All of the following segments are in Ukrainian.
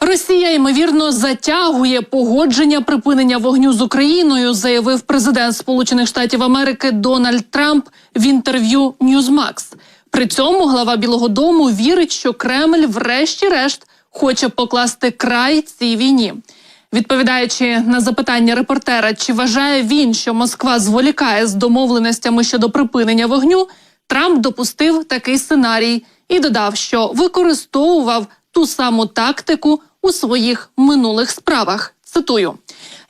Росія ймовірно затягує погодження припинення вогню з Україною, заявив президент Сполучених Штатів Америки Дональд Трамп в інтерв'ю Newsmax. При цьому глава Білого Дому вірить, що Кремль, врешті-решт, хоче покласти край цій війні. Відповідаючи на запитання репортера, чи вважає він, що Москва зволікає з домовленостями щодо припинення вогню, Трамп допустив такий сценарій і додав, що використовував ту саму тактику у своїх минулих справах. Цитую.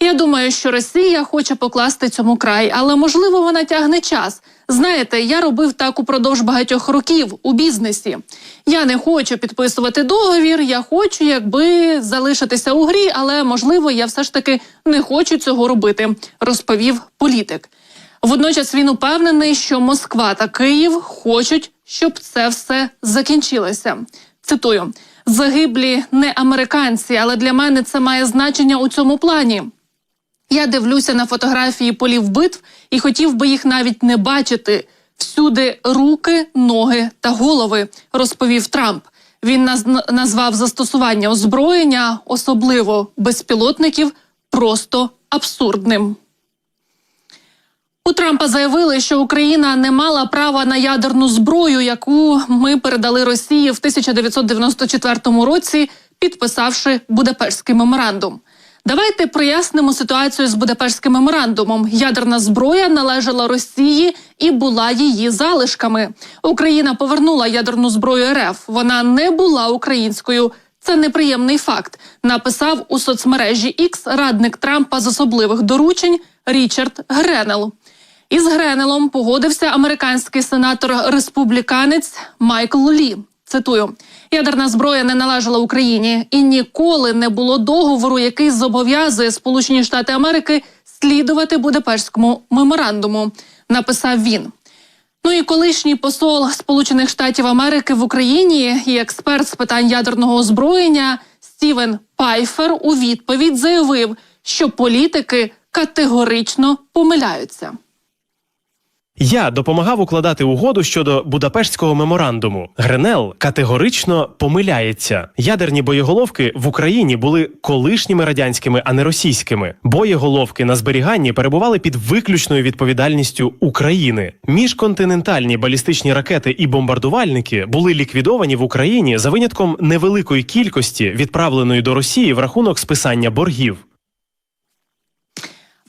Я думаю, що Росія хоче покласти цьому край, але можливо вона тягне час. Знаєте, я робив так упродовж багатьох років у бізнесі. Я не хочу підписувати договір. Я хочу, якби залишитися у грі, але можливо, я все ж таки не хочу цього робити, розповів політик. Водночас він упевнений, що Москва та Київ хочуть, щоб це все закінчилося. Цитую: загиблі не американці, але для мене це має значення у цьому плані. Я дивлюся на фотографії полів битв і хотів би їх навіть не бачити. Всюди руки, ноги та голови, розповів Трамп. Він наз- назвав застосування озброєння, особливо безпілотників, просто абсурдним. У Трампа заявили, що Україна не мала права на ядерну зброю, яку ми передали Росії в 1994 році, підписавши Будапештський меморандум. Давайте прояснимо ситуацію з Будапештським меморандумом. Ядерна зброя належала Росії і була її залишками. Україна повернула ядерну зброю РФ. Вона не була українською. Це неприємний факт. Написав у соцмережі X радник Трампа з особливих доручень Річард Гренел. Із Гренелом погодився американський сенатор республіканець Майкл Лі. Цитую: ядерна зброя не належала Україні і ніколи не було договору, який зобов'язує Сполучені Штати Америки слідувати Будапештському меморандуму. Написав він. Ну і колишній посол Сполучених Штатів Америки в Україні і експерт з питань ядерного озброєння Стівен Пайфер у відповідь заявив, що політики категорично помиляються. Я допомагав укладати угоду щодо Будапештського меморандуму. Гренел категорично помиляється. Ядерні боєголовки в Україні були колишніми радянськими, а не російськими. Боєголовки на зберіганні перебували під виключною відповідальністю України. Міжконтинентальні балістичні ракети і бомбардувальники були ліквідовані в Україні за винятком невеликої кількості, відправленої до Росії в рахунок списання боргів.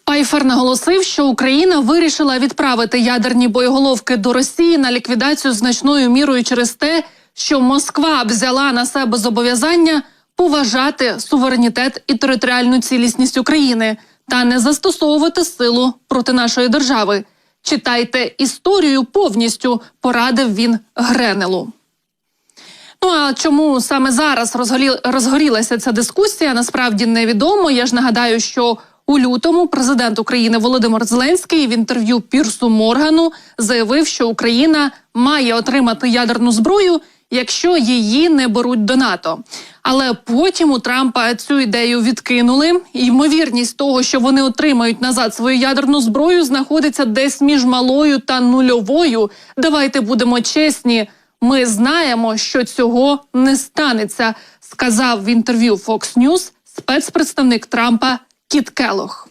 Пайфер наголосив, що Україна вирішила відправити ядерні боєголовки до Росії на ліквідацію значною мірою через те, що Москва взяла на себе зобов'язання поважати суверенітет і територіальну цілісність України та не застосовувати силу проти нашої держави. Читайте історію повністю, порадив він Гренелу. Ну а чому саме зараз розгорі... розгорілася ця дискусія? Насправді невідомо. Я ж нагадаю, що у лютому президент України Володимир Зеленський в інтерв'ю Пірсу Моргану заявив, що Україна має отримати ядерну зброю, якщо її не беруть до НАТО. Але потім у Трампа цю ідею відкинули. І Ймовірність того, що вони отримають назад свою ядерну зброю, знаходиться десь між малою та нульовою. Давайте будемо чесні. Ми знаємо, що цього не станеться, сказав в інтерв'ю Fox News спецпредставник Трампа Кіт Келох.